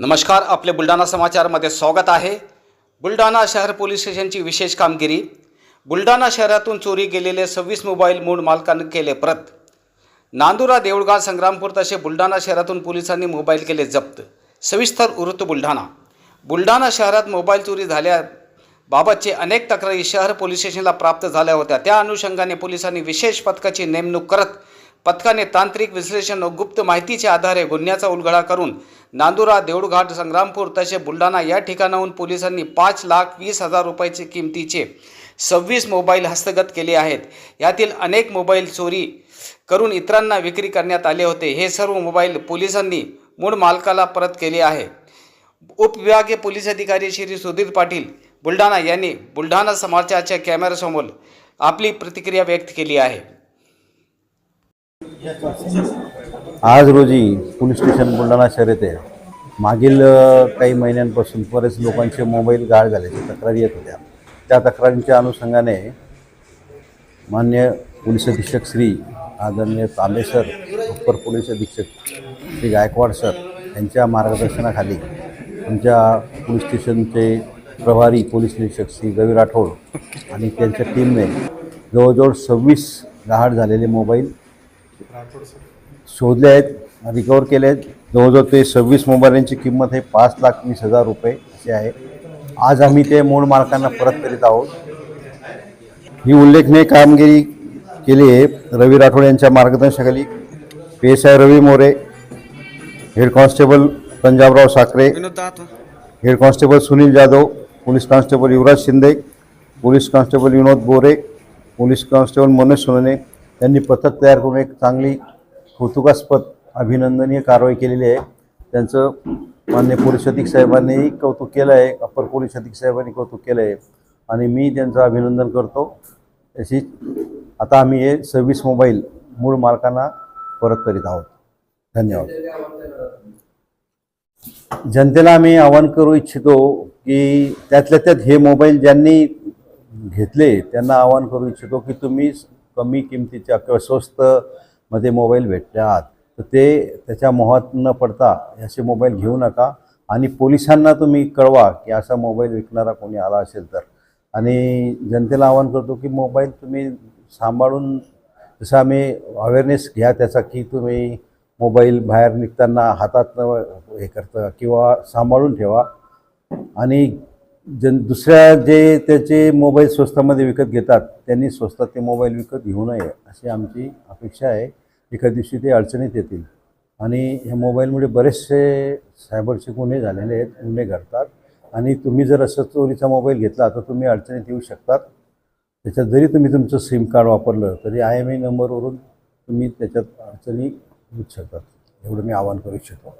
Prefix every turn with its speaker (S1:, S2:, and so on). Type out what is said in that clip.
S1: नमस्कार आपले बुलढाणा समाचारमध्ये स्वागत आहे. बुलढाणा शहर पोलीस स्टेशनची विशेष कामगिरी. बुलढाणा शहरातून चोरी गेलेले सव्वीस मोबाईल मूळ मालकांनी केले परत. नांदुरा देऊळगाव संग्रामपूर तसे बुलढाणा शहरातून पोलिसांनी मोबाईल केले जप्त. सविस्तर वृत्त बुलढाणा. बुलढाणा शहरात मोबाईल चोरी झाल्याबाबतचे अनेक तक्रारी शहर पोलीस स्टेशनला प्राप्त झाल्या होत्या. त्या अनुषंगाने पोलिसांनी विशेष पथकाची नेमणूक करत पथकाने तांत्रिक विश्लेषण व गुप्त माहितीच्या आधारे गुन्ह्याचा उलगडा करून नांदुरा देऊळघाट संग्रामपूर तसे बुलढाणा या ठिकाणाहून पोलिसांनी पाच लाख वीस हजार रुपयाचे किमतीचे सव्वीस मोबाईल हस्तगत केले आहेत. यातील अनेक मोबाईल चोरी करून इतरांना विक्री करण्यात आले होते. हे सर्व मोबाईल पोलिसांनी मूळ मालकाला परत केले आहे. उपविभागीय पोलीस अधिकारी श्री सुधीर पाटील बुलढाणा यांनी बुलढाणा समाचारच्या कॅमेऱ्यासमोर आपली प्रतिक्रिया व्यक्त केली आहे.
S2: आज रोजी पोलीस स्टेशन बुलढाणा शहर येथे मागील काही महिन्यांपासून बरेच लोकांचे मोबाईल गाळ झाल्याच्या तक्रारी येत होत्या. त्या तक्रारींच्या अनुषंगाने मान्य पोलीस अधीक्षक श्री आदरणीय तांबे सर अप्पर पोलीस अधीक्षक श्री गायकवाड सर यांच्या मार्गदर्शनाखाली आमच्या पोलीस स्टेशनचे प्रभारी पोलीस निरीक्षक श्री रवी राठोड आणि त्यांच्या टीमने जवळजवळ सव्वीस गहाड झालेले मोबाईल शोधले आहेत रिकवर केले आहेत. जवळजवळ ते सव्वीस मोबाईलची किंमत हे पाच लाख वीस हजार रुपये असे आहे. आज आम्ही ते मूळ मालकांना परत करीत आहोत. ही उल्लेखनीय कामगिरी केली आहे रवी राठोड यांच्या मार्गदर्शनाखाली. P S I Ravi More head constable Panjabrao Sakhare head constable Sunil Jadhav police constable Yuvraj Shinde police constable Vinod Bore police constable Manoj सोनने त्यांनी पथक तयार करून एक चांगली कौतुकास्पद अभिनंदनीय कारवाई केलेली आहे. त्यांचं मान्य पोलीस अधीक्षक साहेबांनीही कौतुक केलं आहे अप्पर पोलीस अधीक्षक साहेबांनी कौतुक केलं आहे. आणि मी त्यांचं अभिनंदन करतो. तशी आता आम्ही हे सव्वीस मोबाईल मूळ मालकांना परत करीत आहोत. धन्यवाद. जनतेला आम्ही आवाहन करू इच्छितो की त्यातल्या त्यात हे मोबाईल ज्यांनी घेतले त्यांना आवाहन करू इच्छितो की तुम्ही कमी किमतीच्या किंवा स्वस्त मध्ये मोबाईल भेटले आहात तर ते त्याच्या मोहात न पडता असे मोबाईल घेऊ नका आणि पोलिसांना तुम्ही कळवा की असा मोबाईल विकणारा कोणी आला असेल तर. आणि जनतेला आवाहन करतो की मोबाईल तुम्ही सांभाळून जसं आम्ही अवेअरनेस घ्या त्याचा की तुम्ही मोबाईल बाहेर निघताना हातात हे करता किंवा सांभाळून ठेवा. आणि जन दुसऱ्या जे त्याचे मोबाईल स्वस्तामध्ये विकत घेतात त्यांनी स्वस्तात ते मोबाईल विकत घेऊ नये अशी आमची अपेक्षा आहे. एका दिवशी ते अडचणीत येतील. आणि ह्या मोबाईलमुळे बरेचसे सायबरचे गुन्हे झालेले आहेत गुन्हे घडतात. आणि तुम्ही जर असं चोरीचा मोबाईल घेतला तर तुम्ही अडचणीत येऊ शकतात. त्याच्यात जरी तुम्ही तुमचं सिम कार्ड वापरलं तरी आय एम ए नंबरवरून तुम्ही त्याच्यात अडचणी येऊ शकतात. एवढं मी आवाहन करू इच्छितो.